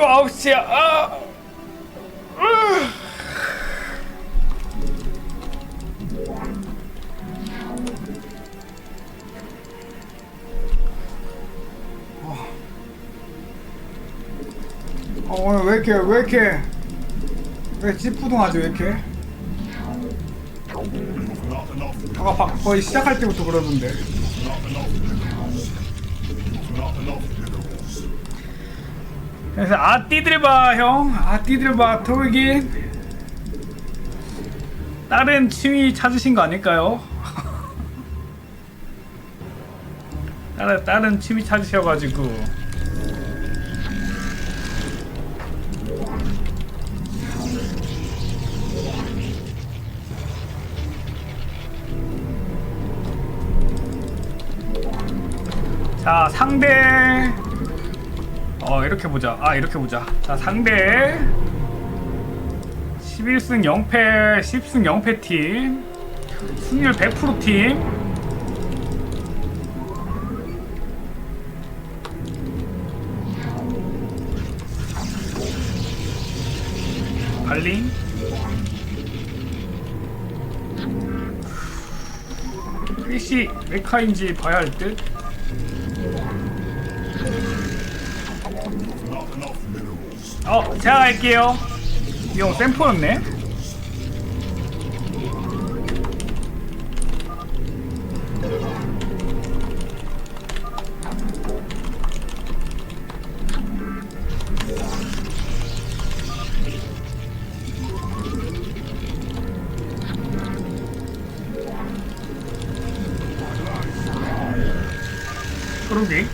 아홉 시야. 아. 으. 어, 오늘 왜 이렇게 왜 이렇게 왜 찌푸둥하지 왜 이렇게? 아까 바, 거의 시작할 때부터 그러던데. 그래서 아 띠들 봐 형, 아 띠들 봐 톨긴 다른 취미 찾으신 거 아닐까요? 다른 다른 취미 찾으셔가지고. 자 상대 어 이렇게 보자. 아 이렇게 보자. 자 상대. 11승 0패 10승 0패 팀. 승률 100%팀. 발링 크리시 메카인지 봐야 할듯 어, 제가 갈게요. 이형 샘포였네. 그러게.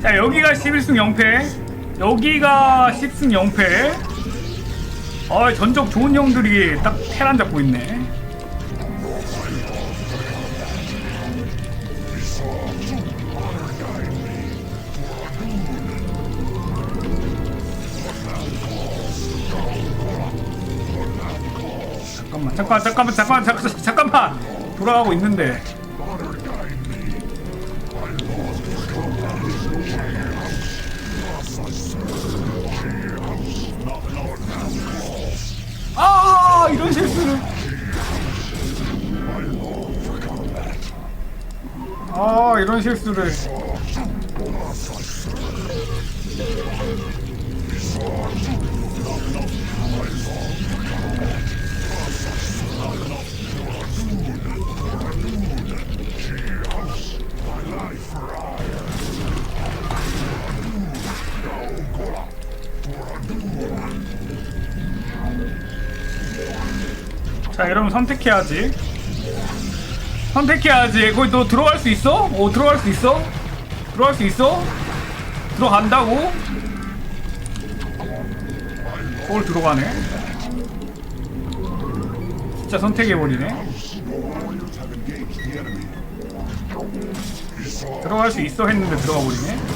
자, 여기가 11승 0패. 여기가 10승 0패. 아, 전적 좋은 형들이 딱 테란 잡고 있네. 잠깐만, 잠깐만, 잠깐만, 잠깐만, 잠깐만. 돌아가고 있는데. 이런 실수를. 자 이러면 선택해야지 선택해야지 거기 너 들어갈 수 있어? 어 들어갈 수 있어? 들어갈 수 있어? 들어간다고? 거울 들어가네 진짜 선택해버리네 들어갈 수 있어 했는데 들어가 버리네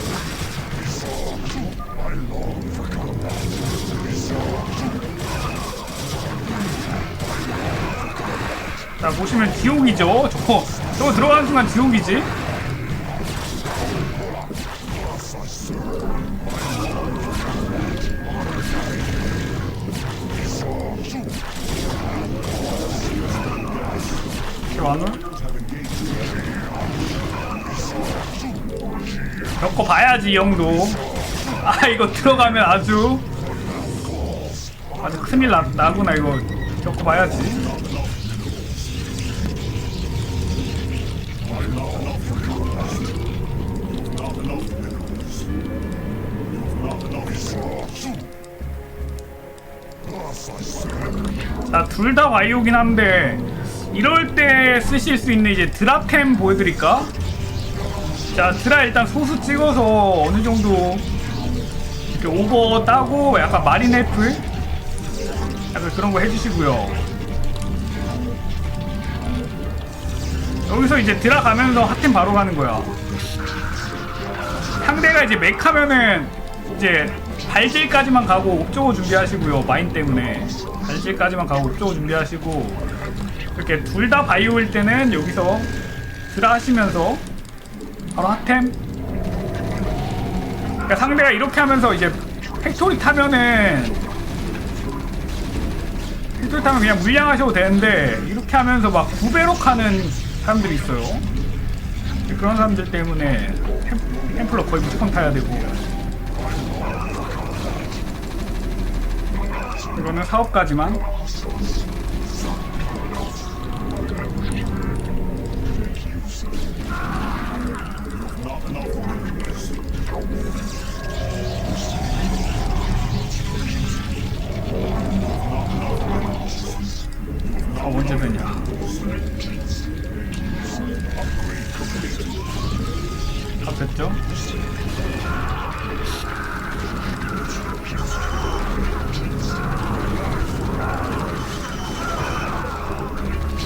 자 보시면 지옥이죠. 저거 저거 들어가는 순간 이렇게 와노 겪어 봐야지 이 형도. 아 이거 들어가면 아주 아주 큰일 나, 나구나 이거. 겪어 봐야지 자, 둘다 와이오긴 한데 이럴 때 쓰실 수 있는 이제 드라템 보여드릴까? 자, 드라 일단 소수 찍어서 어느 정도 이렇게 오버 따고 약간 마리네프 약간 그런 거 해주시고요. 여기서 이제 드라 가면서 핫템 바로 가는 거야. 상대가 이제 맥 하면은 이제 발질까지만 가고 옵저버 준비하시고요. 마인 때문에 발질까지만 가고 옵저버 준비하시고 이렇게 둘 다 바이오일 때는 여기서 드라 하시면서 바로 핫템. 그러니까 상대가 이렇게 하면서 이제 팩토리 타면은 팩토리 타면 그냥 물량하셔도 되는데 이렇게 하면서 막 9배로 하는 사람들이 있어요 그런 사람들 때문에 템, 템플러 거의 무조건 타야 되고 이거는 사업까지만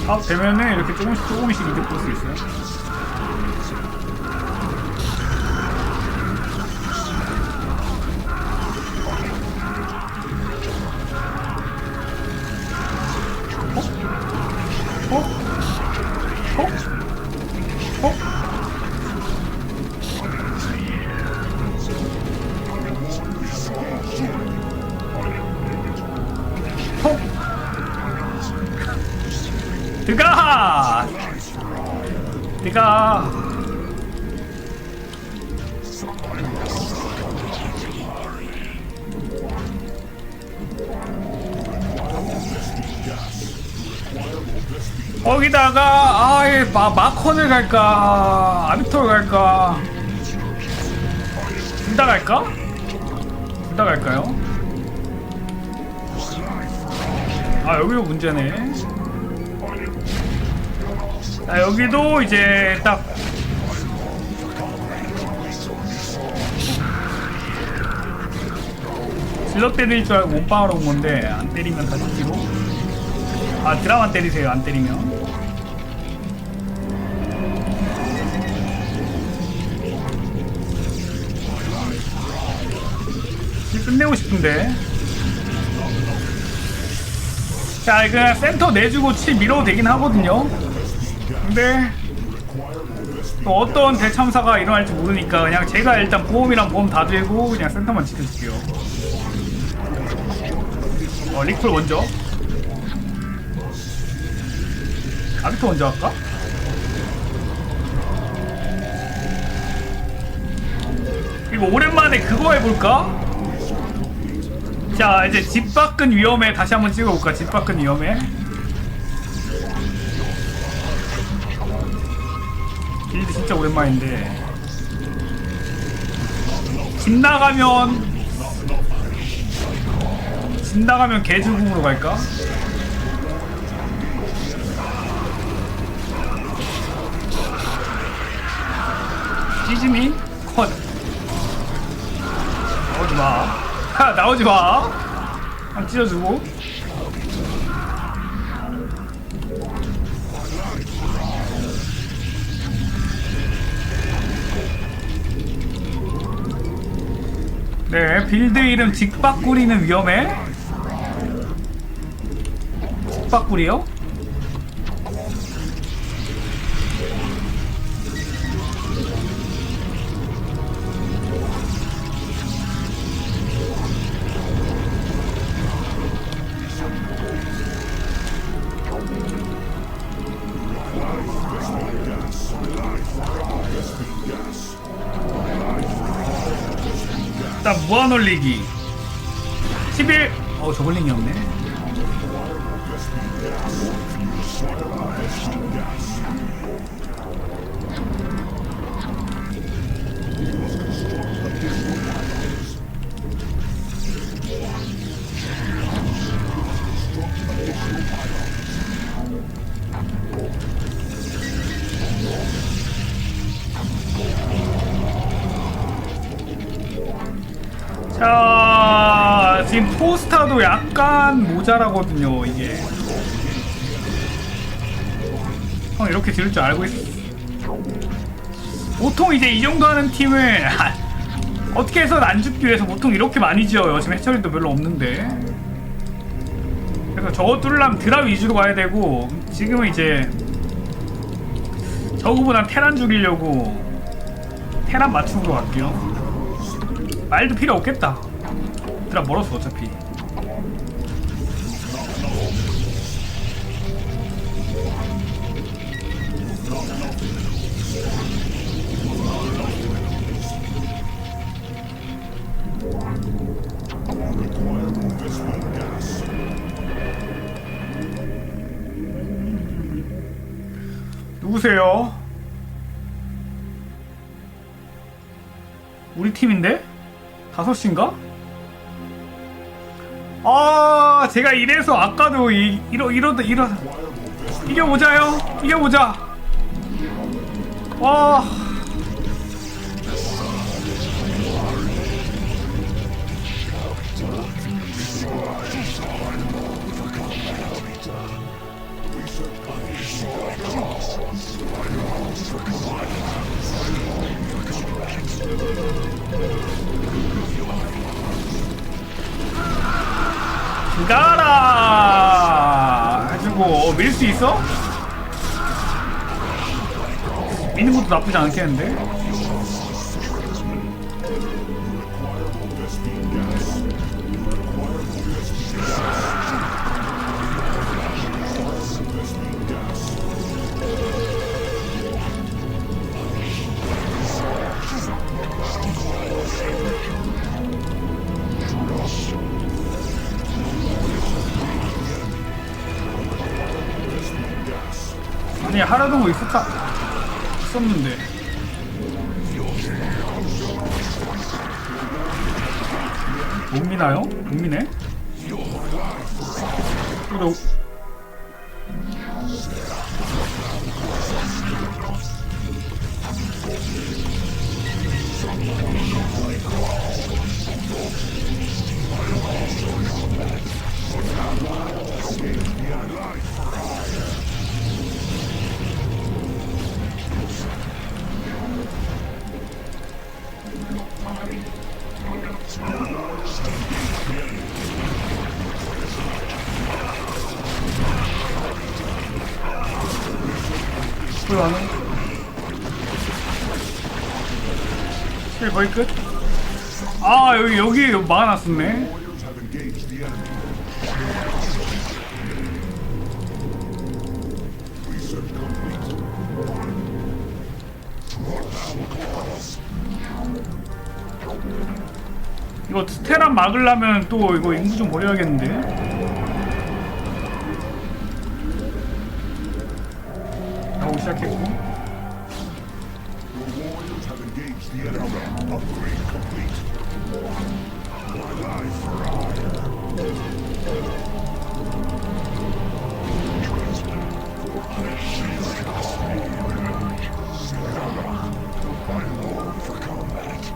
다 되면은 이렇게 조금씩 조금씩 이득 볼 수 있어요. 거기다가 아예 마, 마컨을 갈까? 아비토를 갈까? 둘 다 갈까? 둘 다 갈까요? 아 여기도 문제네. 자 여기도 이제 딱. 질러 때릴 줄 알고 몸빵하러 온 건데 안 때리면 다 뒤지고. 아 드라마 때리세요 안 때리면 끝내고 싶은데 자 이거 센터 내주고 치 밀어도 되긴 하거든요 근데 또 어떤 대참사가 일어날지 모르니까 그냥 제가 일단 보험이랑 보험 다 들고 그냥 센터만 지켜줄게요 어 리콜 먼저 아비토 먼저 할까? 이거 오랜만에 그거 해볼까? 자 이제 집 밖은 위험해. 다시 한번 찍어볼까? 집 밖은 위험해? 빌드 진짜 오랜만인데. 집 나가면 집 나가면 개죽음으로 갈까? 찌짐이 컷. 나오지 마. 하, 나오지 마. 한 찢어주고. 네, 빌드 이름 직박구리는 위험해. 직박구리요? 일단 무한 올리기. 11 어, 저글링이 없네 자 지금 포스타도 약간 모자라거든요 이게. 형 이렇게 지를 줄 알고 있어 보통 이제 이 정도 하는 팀을 어떻게 해서는 안 죽기 위해서 보통 이렇게 많이 지어요. 지금 해처리도 별로 없는데. 그래서 저거 뚫으려면 드랍 위주로 가야 되고 지금은 이제 저거보단 테란 죽이려고 테란 맞춤으로 갈게요 말도 필요 없겠다 드랍 멀었어 어차피 누구세요? 우리 팀인데? 다섯 시인가? 아, 제가 이래서 아까도 이, 이러, 이러다, 이러, 이겨보자요. 이겨보자. 와. 가라! 해주고, 밀 수 있어? 미는 것도 나쁘지 않겠는데? 하라던 거 있었다. 있었는데. 못 미나요? 못 미네? 그래도 왔네. 실 거의 끝? 아 여기 여기 막아놨었네. 이거 스테란 막으려면 또 이거 인구 좀 버려야겠는데. 나오기 시작했고.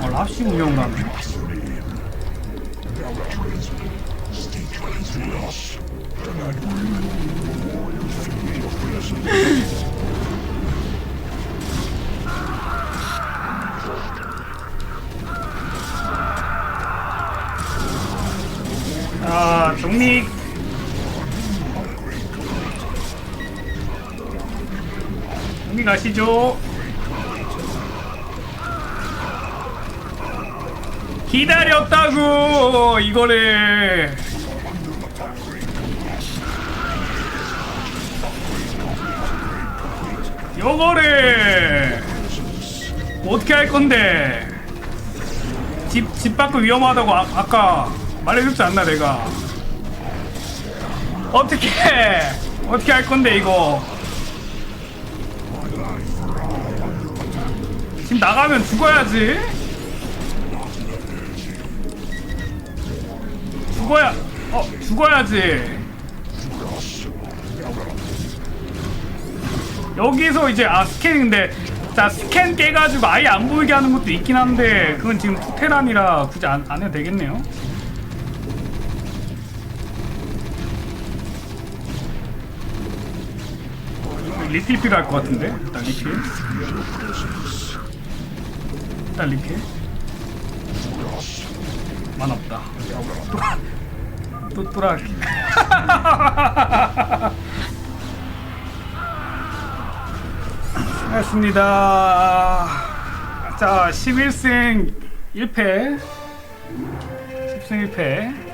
아, 랍시 운영가 정리 가시죠. 기다렸다고 이거를. 요거를. 어떻게 할 건데? 집, 집 밖은 위험하다고 아, 아까 말해줬지 않나 내가 어떻게 어떻게 할 건데 이거? 지금 나가면 죽어야지. 죽어야 어 죽어야지. 여기서 이제 아 스캔인데 자 스캔 깨가지고 아예 안 보이게 하는 것도 있긴 한데 그건 지금 투테란이라 굳이 안, 안 해도 되겠네요 리필 필요할 것 같은데? 일단 리필. 일단 리필. 만 없다. 또, 또 또라기 수고하셨습니다. 자 11승 1패. 10승 1패